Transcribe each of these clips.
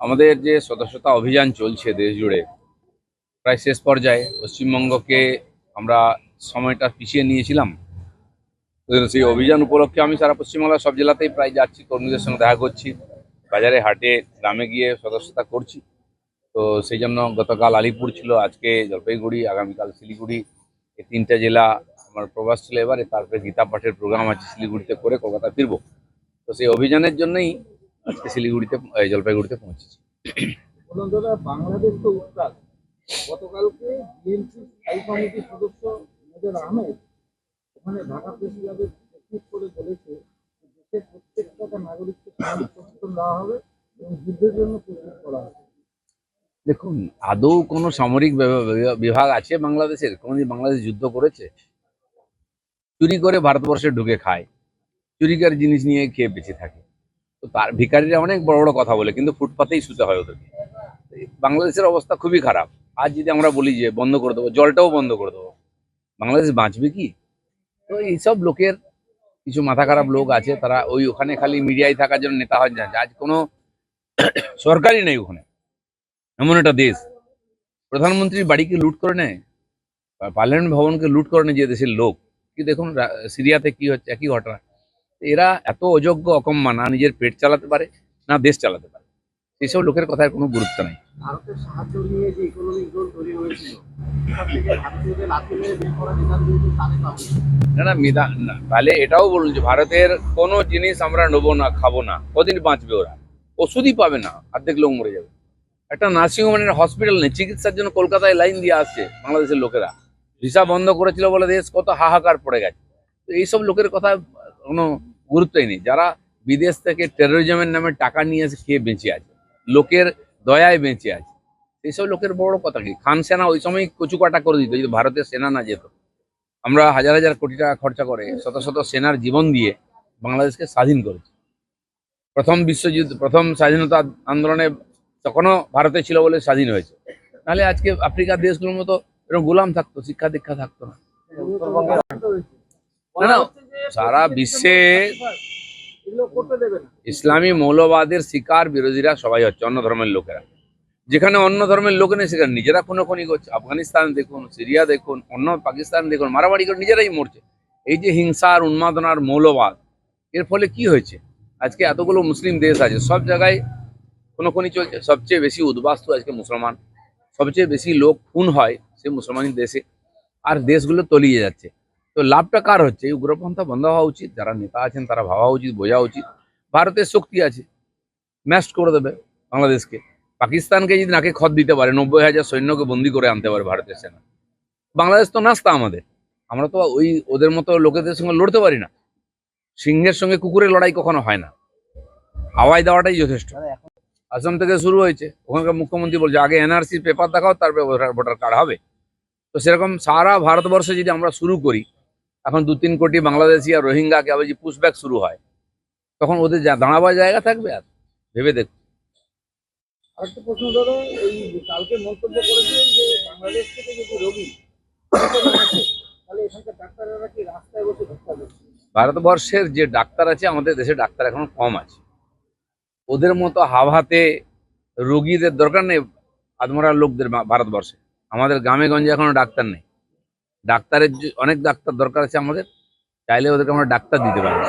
আমাদের যে সদস্যতা অভিযান চলছে দেশ জুড়ে, প্রায় শেষ পর্যায়ে পশ্চিমবঙ্গকে আমরা সময়টা পিছিয়ে নিয়েছিলাম। সেই অভিযান উপলক্ষে আমি সারা পশ্চিমবাংলার সব জেলাতেই প্রায় যাচ্ছি কর্মীদের সঙ্গে দেখা করছি, বাজারে, হাটে, গ্রামে গিয়ে সদস্যতা করছি। তো সেই জন্য গতকাল আলিপুর ছিল, আজকে জলপাইগুড়ি, আগামীকাল শিলিগুড়ি, এই তিনটা জেলা আমার প্রবাস ছিল। এবারে তারপরে গীতা পাঠের প্রোগ্রাম আছে, শিলিগুড়িতে করে কলকাতা ফিরবো। তো সেই অভিযানের জন্যই আজকে শিলিগুড়িতে এই জলপাইগুড়িতে পৌঁছেছি। বাংলাদেশ তো উত্তাল। গতকালকে বিএনপি স্থায়ী কমিটির সদস্য মেজর আহমেদ ওখানে ঢাকা প্রেস ক্লাবে টুইট করে বলেছে দেশের প্রত্যেকটা নাগরিককে সমান প্রশিক্ষণ দেওয়া হবে এবং যুদ্ধের জন্য প্রস্তুত করা হবে। দেখুন আদৌ কোনো সামরিক বিভা- বিভা- বিভাগ আছে বাংলাদেশের? কোনোদিন বাংলাদেশ যুদ্ধ করেছে? চুরি করে ভারতবর্ষে ঢুকে খায়। চুরিকার জিনিস নিয়ে খেয়ে বেঁচে থাকে? তো তার ভিখারিরা অনেক বড় বড় কথা বলে, কিন্তু ফুটপাতেই শুতে হয় ওদেরকে। বাংলাদেশের অবস্থা খুবই খারাপ। আজ যদি আমরা বলি যে বন্ধ করে দেবো, জলটাও বন্ধ করে দেবো। বাংলাদেশ বাঁচবে কি? তো এইসব লোকের কিছু মাথা খারাপ লোক আছে, তারা ওই ওখানে খালি মিডিয়ায় থাকার জন্য নেতা হয় না আজ কোনো সরকারই নেই ওখানে। এমন একটা দেশ। প্রধানমন্ত্রীর বাড়িকে লুট করে নেয়? পার্লামেন্ট ভবনকে লুট করে নেয় যে দেশের লোক। কি দেখুন সিরিয়াতে কি হচ্ছে, একই ঘটনা। এরা এত অযোগ্য অকম্মা না নিজের পেট চালাতে পারে না দেশ চালাতে পারে। সেসব লোকের কথার কোনো গুরুত্ব নেই। না না মিদা না তাহলে এটাও বলুন যে ভারতের কোনো জিনিস আমরা নেব না খাব না কদিন বাঁচবে ওরা? ওষুধই পাবে না অর্ধেক লোক মরে যাবে। একটা নার্সিং হোমের হসপিটাল নেই চিকিৎসার জন্য কলকাতায় লাইন দিয়ে আসছে বাংলাদেশের লোকেরা। ভিসা বন্ধ করেছিল বলে দেশ কত হাহাকার পড়ে গেছে। তো এইসব লোকের কথা কোনো গুরুত্বই নেই। যারা বিদেশ থেকে টেরোরিজমের নামে টাকা নিয়ে এসে খেয়ে বেঁচে আছে লোকের দয়ায় বেঁচে আছে এইসব লোকের বড় কথা কি? খান সেনা ওই সময় কচুকাটা করে দিত যদি ভারতের সেনা না যেত। আমরা হাজার হাজার কোটি টাকা খরচা করে শত শত সেনার জীবন দিয়ে বাংলাদেশকে স্বাধীন করেছি। প্রথম বিশ্বযুদ্ধ প্রথম স্বাধীনতা আন্দোলনে তখনও ভারতে ছিল বলে স্বাধীন হয়েছে। নাহলে আজকে আফ্রিকার দেশগুলোর মতো এরকম গোলাম থাকতো শিক্ষা দীক্ষা থাকতো না। না, না, সারা বিশ্বে ইসলামী মৌলবাদের শিকার বিরোধীরা সবাই হচ্ছে অন্য ধর্মের লোকেরা। যেখানে অন্য ধর্মের লোক নেই সেখানে নিজেরা কোনো খনি করছে। আফগানিস্তান দেখুন সিরিয়া দেখুন অন্য পাকিস্তান দেখুন মারামারি করে নিজেরাই মরছে। এই যে হিংসার উন্মাদনার মৌলবাদ এর ফলে কি হয়েছে? আজকে এতগুলো মুসলিম দেশ আছে সব জায়গায় কোনো খনি চলছে। সবচেয়ে বেশি উদ্বাস্তু আজকে মুসলমান। সবচেয়ে বেশি লোক খুন হয় সে মুসলমান দেশে। আর দেশগুলো তলিয়ে যাচ্ছে। তো লাভটা কার হচ্ছে? এই উগ্রপন্থা বন্ধ হওয়া উচিত যারা নেতা আছেন তারা ভাবা উচিত বোঝা উচিত। ভারতের শক্তি আছে ম্যাস্ট করে দেবে বাংলাদেশকে। পাকিস্তানকে যদি নাকে খত দিতে পারে নব্বই হাজার সৈন্যকে বন্দি করে আনতে পারে ভারতের সেনা। বাংলাদেশ তো নাস্তা আমাদের। আমরা তো ওই ওদের মতো লোকেদের সঙ্গে লড়তে পারি না। সিংহের সঙ্গে কুকুরের লড়াই কখনো হয় না। হাওয়াই দেওয়াটাই যথেষ্ট। আসাম থেকে শুরু হয়েছে। ওখানকার মুখ্যমন্ত্রী বলছে আগে এনআরসি পেপার দেখাও তারপরে ভোটার কার্ড হবে। তো সেরকম সারা ভারতবর্ষে যদি আমরা শুরু করি এখন দু তিন কোটি বাংলাদেশি আর রোহিঙ্গাকে আবার যে পুশব্যাক শুরু হয় তখন ওদের যা দাঁড়াবার জায়গা থাকবে আর? ভেবে দেখ আরেকটা প্রশ্ন ধরো এই কালকে মন্তব্য করেছে যে বাংলাদেশ থেকে যদি রোগী তাহলে এখানকার ডাক্তাররা কি রাস্তায় বসে ভিক্ষা করছে? ভারতবর্ষের যে ডাক্তার আছে আমাদের দেশে ডাক্তার এখন কম আছে। ওদের মতো হাওয়াতে রোগীদের দরকার নেই আদমরা লোকদের ভারতবর্ষে। আমাদের গ্রামে গঞ্জে এখনও ডাক্তার নেই। ডাক্তারের অনেক ডাক্তার দরকার আছে আমাদের, চাইলে ওদেরকে আমরা ডাক্তার দিতে পারি।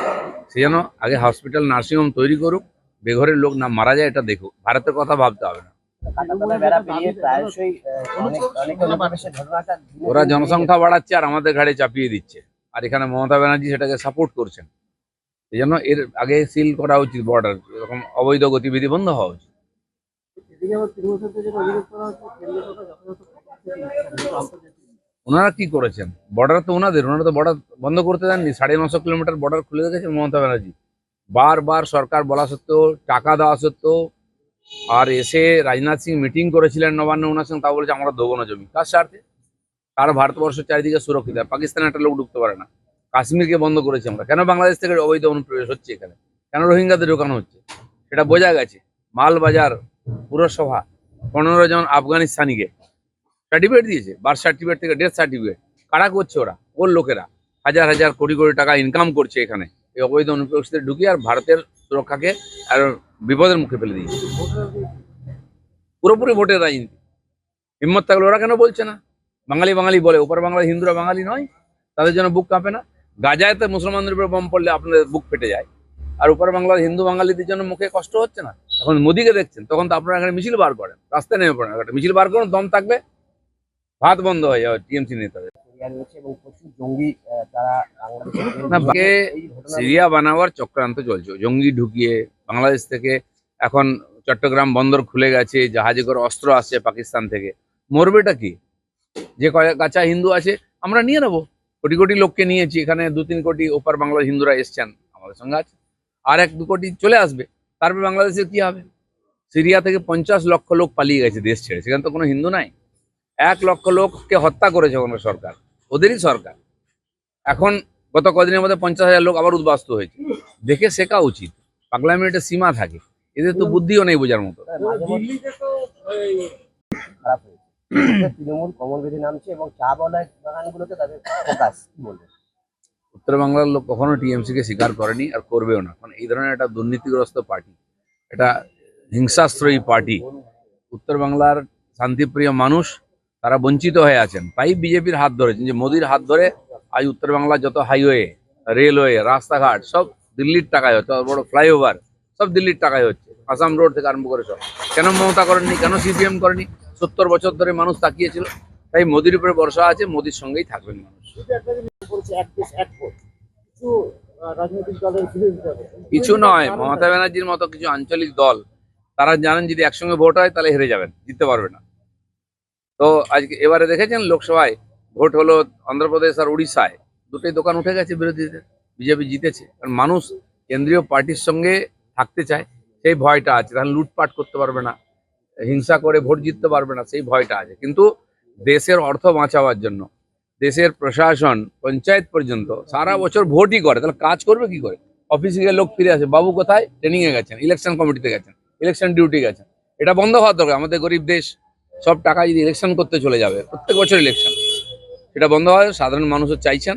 সেই জন্য আগে হসপিটাল নার্সিংহোম তৈরি করুক, বেঘরের লোক না মারা যায় এটা দেখুক। ভারতের কথা ভাবতে হবে না। ওরা জনসংখ্যা বাড়াচ্ছে আর আমাদের ঘাড়ে চাপিয়ে দিচ্ছে। আর এখানে মমতা ব্যানার্জি সেটাকে সাপোর্ট করছেন। এই জন্য এর আগে সিল করা উচিত বর্ডার এরকম অবৈধ গতিবিধি বন্ধ হওয়া উচিত। তৃণমূল সরকার ওনারা কি করেছেন? বর্ডার তো ওনাদের, ওনারা তো বর্ডার বন্ধ করতে দেননি। সাড়ে নশো কিলোমিটার বর্ডার খুলে রেখেছেন মমতা ব্যানার্জি। বারবার সরকার বলা সত্ত্বেও, টাকা দেওয়া সত্ত্বেও, আর এসে রাজনাথ সিং মিটিং করেছিলেন নবান্ন ওনার সঙ্গে তা বলেছে আমরা দেবো না জমি। কার স্বার্থে? তার ভারতবর্ষ চারিদিকে সুরক্ষিত। পাকিস্তানে একটা লোক ঢুকতে পারে না। কাশ্মীরকে বন্ধ করেছি আমরা। কেন বাংলাদেশ থেকে অবৈধ অনুপ্রবেশ হচ্ছে এখানে? কেন রোহিঙ্গাদের ঢোকানো হচ্ছে? সেটা বোঝা গেছে। মালবাজার পুরসভা পনেরো জন আফগানিস্তানিকে সার্টিফিকেট দিয়েছে বার্থ সার্টিফিকেট থেকে ডেথ সার্টিফিকেট কারা করছে ওরা? ওর লোকেরা? হাজার হাজার কোটি কোটি টাকা ইনকাম করছে এখানে। এই অবৈধ অনুপ্রবেশদের ঢুকিয়ে আর ভারতের সুরক্ষাকে আর বিপদের মুখে ফেলে দিয়েছে। পুরোপুরি ভোটের রাজনীতি। হিম্মত থাকলে ওরা কেন বলছে না? বাঙালি বাঙালি বলে ওপর বাংলার হিন্দুরা বাঙালি নয়। তাদের জন্য বুক কাঁপে না। গাজায়তে মুসলমানদের উপরে বম পড়লে আপনাদের বুক ফেটে যায়। আর উপর বাংলার হিন্দু বাঙালিদের জন্য মুখে কষ্ট হচ্ছে না। এখন মোদিকে দেখছেন, তখন তো আপনারা এখানে মিছিল বার করেন। রাস্তায় নেমে পড়েন। একটা মিছিল বার করুন, দম থাকবে। ভাত বন্ধ হয়ে যাবে টিএমসি নেতাদের সিরিয়া বানাবার চক্রান্ত চলছে। জঙ্গি ঢুকিয়ে বাংলাদেশ থেকে এখন চট্টগ্রাম বন্দর খুলে গেছে জাহাজে করে অস্ত্র আসছে পাকিস্তান থেকে। মরবেটা কি? যে কাঁচা হিন্দু আছে আমরা নিয়ে নেব। কোটি কোটি লোককে নিয়েছি এখানে দু তিন কোটি ওপার বাংলার হিন্দুরা এসছেন আমাদের সঙ্গে আছে। আর এক দু কোটি চলে আসবে তারপরে বাংলাদেশের কি হবে? সিরিয়া থেকে পঞ্চাশ লক্ষ লোক পালিয়ে গেছে দেশ ছেড়ে। সেখানে তো কোনো হিন্দু নাই। এক লক্ষ লোককে হত্যা করেছে ওখানে সরকার ওদেরই সরকার। এখন গত কদিনের মধ্যে পঞ্চাশ হাজার লোক আবার উদ্বাস্ত হয়েছে। দেখে শেখা উচিত পাগলামির একটা সীমা থাকে এদের তো বুদ্ধিও নেই বোঝার মতো। হয়েছে। তৃণমূল কমল নামছে এবং চা বলায় বাগানগুলোতে তাদের ফোকাস কি উত্তর বাংলার লোক কখনো টিএমসি কে স্বীকার করেনি আর করবেও না কারণ এই ধরনের একটা দুর্নীতিগ্রস্ত পার্টি এটা হিংসাশ্রয়ী পার্টি। উত্তর বাংলার শান্তিপ্রিয় মানুষ তারা বঞ্চিত হয়ে আছেন। তাই বিজেপির হাত ধরেছেন যে মোদির হাত ধরে আজ উত্তর বাংলার যত হাইওয়ে রেলওয়ে রাস্তাঘাট সব দিল্লির টাকায় হচ্ছে বড় ফ্লাইওভার সব দিল্লির টাকায় হচ্ছে। আসাম রোড থেকে আরম্ভ করে সব। কেন মমতা করেননি? কেন সিপিএম করেনি? সত্তর বছর ধরে মানুষ তাকিয়েছিল। তাই মোদির উপরে ভরসা আছে মোদির সঙ্গেই থাকবেন মানুষ। কিছু নয় মমতা ব্যানার্জির মতো কিছু আঞ্চলিক দল। তারা জানেন যদি একসঙ্গে ভোট হয় তাহলে হেরে যাবেন জিততে পারবে না। তো আজকে এবারে দেখেছেন লোকসভায় ভোট হলো অন্ধ্রপ্রদেশ আর উড়িষ্যায় দুটোই দোকান উঠে গেছে বিরোধীদের, বিজেপি জিতেছে। কারণ মানুষ কেন্দ্রীয় পার্টির সঙ্গে থাকতে চায়, সেই ভয়টা আছে। তাহলে লুটপাট করতে পারবে না, হিংসা করে ভোট জিততে পারবে না, সেই ভয়টা আছে। কিন্তু দেশের অর্থ বাঁচাবার জন্য, দেশের প্রশাসন পঞ্চায়েত পর্যন্ত সারা বছর ভোটই করে। তাহলে কাজ করবে কি করে? অফিসে গিয়ে লোক ফিরে আসে, বাবু কোথায়? ট্রেনিংয়ে গেছেন, ইলেকশন কমিটিতে গেছেন, ইলেকশন ডিউটি গেছেন। এটা বন্ধ হওয়ার দরকার। আমাদের গরিব দেশ সব টাকা যদি ইলেকশন করতে চলে যাবে প্রত্যেক বছর ইলেকশন এটা বন্ধ হয় সাধারণ মানুষও চাইছেন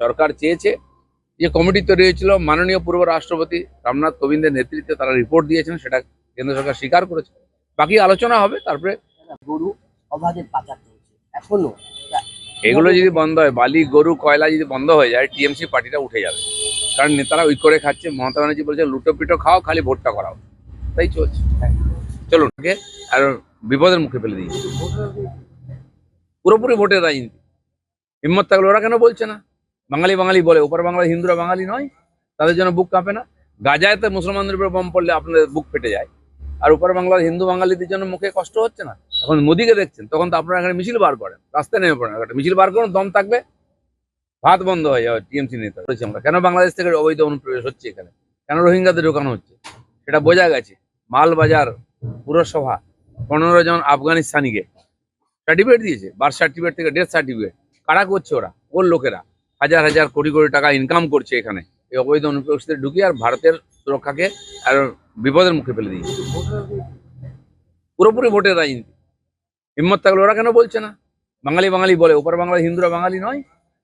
সরকার চেয়েছে। যে কমিটি তৈরি হয়েছিল মাননীয় পূর্ব রাষ্ট্রপতি রামনাথ কোবিন্দের নেতৃত্বে তারা রিপোর্ট দিয়েছেন সেটা কেন্দ্র সরকার স্বীকার করেছে। বাকি আলোচনা হবে তারপরে গরু অবাধে পাচার এখনও এগুলো যদি বন্ধ হয় বালি গরু কয়লা যদি বন্ধ হয়ে যায় টিএমসি পার্টিটা উঠে যাবে। কারণ নেতারা ওই করে খাচ্ছে মমতা ব্যানার্জি বলছে লুটো পিটো খাও খালি ভোটটা করাও। তাই চলছে। চলুন আর বিপদের মুখে ফেলে দিয়েছে। পুরোপুরি ভোটের রাজনীতি। হিম্মত থাকলে ওরা কেন বলছে না? বাঙালি বাঙালি বলে, ওপর বাংলার হিন্দুরা বাঙালি নয়, তাদের জন্য বুক কাঁপে না। গাজায়তে মুসলমানদের উপরে বম পড়লে আপনাদের বুক ফেটে যায়। আর উপর বাংলার হিন্দু বাঙালিদের জন্য মুখে কষ্ট হচ্ছে না। এখন মোদিকে দেখছেন, তখন তো আপনারা এখানে মিছিল বার করেন। রাস্তায় নেমে পড়েন। একটা মিছিল বার করুন, দম থাকবে। ভাত বন্ধ হয়ে যাবে, টিএমসি নেতা বলেছি আমরা। কেন বাংলাদেশ থেকে অবৈধ অনুপ্রবেশ হচ্ছে এখানে? কেন রোহিঙ্গাদের ঢোকানো হচ্ছে? সেটা বোঝা গেছে। মালবাজার পুরসভা পনেরো জন আফগানিস্তানিকে সার্টিফিকেট দিয়েছে বার্থ সার্টিফিকেট থেকে ডেথ সার্টিফিকেট কারা করছে ওরা? ওর লোকেরা। হাজার হাজার কোটি কোটি টাকা ইনকাম করছে এখানে। এই অবৈধ অনুপ্রবেশদের ঢুকিয়ে আর ভারতের সুরক্ষাকে আর বিপদের মুখে ফেলে দিয়েছে। পুরোপুরি ভোটের রাজনীতি। হিম্মত থাকলে ওরা কেন বলছে না? বাঙালি বাঙালি বলে ওপর বাংলার হিন্দুরা বাঙালি নয়,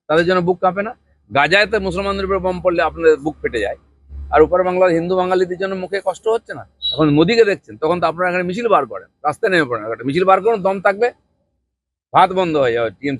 তাদের জন্য বুক কাঁপে না। গাজায়তে মুসলমানদের উপরে বম পড়লে আপনাদের বুক ফেটে যায়। আর উপর বাংলার হিন্দু বাঙালিদের জন্য মুখে কষ্ট হচ্ছে না? এখন মোদিকে দেখছেন, তখন তো আপনারা এখানে মিছিল বার করেন, রাস্তায় নেমে পড়েন। মিছিল বার করুন, দম থাকবে, ভাত বন্ধ হয়ে যাবে, টিএমসি